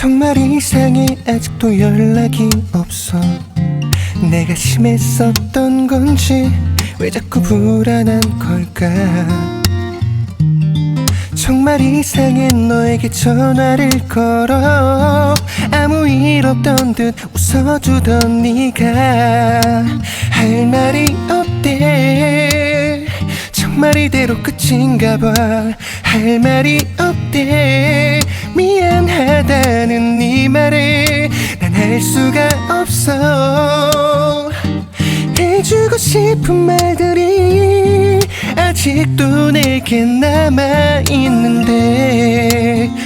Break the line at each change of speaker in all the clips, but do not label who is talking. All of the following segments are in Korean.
정말 이상해. 아직도 연락이 없어. 내가 심했었던 건지 왜 자꾸 불안한 걸까? 정말 이상해. 너에게 전화를 걸어. 아무 일 없던 듯 웃어주던 네가 할 말이 없대 정말 이대로 끝인가 봐할 말이 없대 없어. 해주고 싶은 말들이 아직도 내게 남아있는데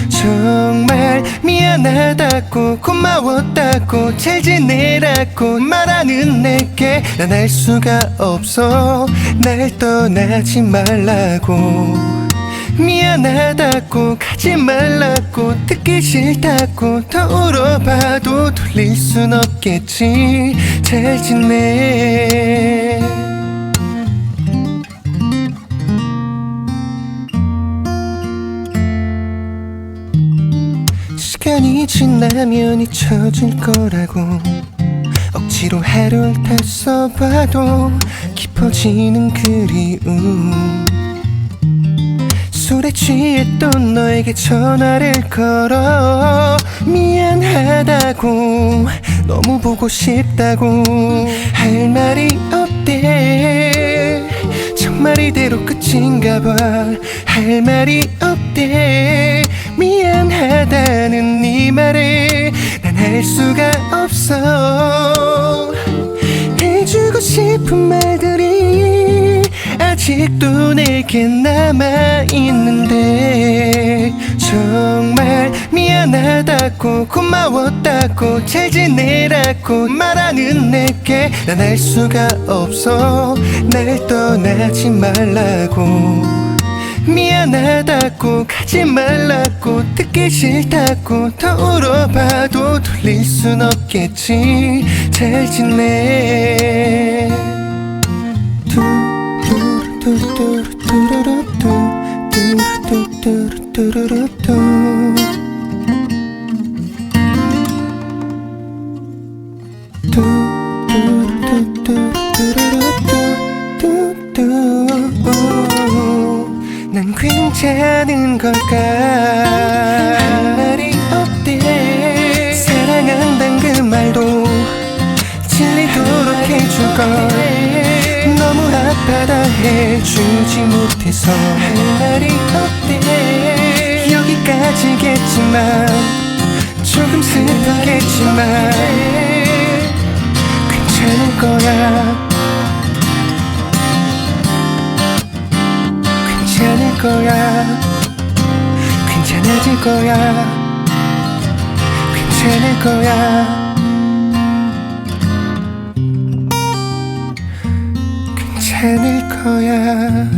정말 미안하다고 고마웠다고 잘 지내라고 말하는 내게 난 알 수가 없어. 날 떠나지 말라고 미안하다고 가지 말라고 듣기 싫다고 더 울어봐도 돌릴 순 없겠지. 잘 지내. 시간이 지나면 잊혀질 거라고. 억지로 하루를 다 써봐도 깊어지는 그리움 술에 취했던 너에게 전화를 걸어. 미안하다고 너무 보고 싶다고 할 말이 없대. 정말 이대로 끝인가 봐할 말이 없대. 미안하다는 네 말에 난 할 수가 없어. 해주고 싶은 말들이 아직도 내게 남아있는데 정말 미안하다고 고마웠다고 잘 지내라고 말하는 내게 난 알 수가 없어. 날 떠나지 말라고. 미안하다고 가지 말라고 듣기 싫다고 더 울어봐도 돌릴 순 없겠지. 잘 지내 난 괜찮은 걸까? 할 말이 없대 사랑한단 그 말도 질리도록 해줄걸. 너무 아파다 해주지 못해서 할 말이 여기까지겠지만 조금 슬프겠지만 괜찮을 거야. 괜찮을 거야. 괜찮아질 거야. 괜찮을 거야. 괜찮을 거야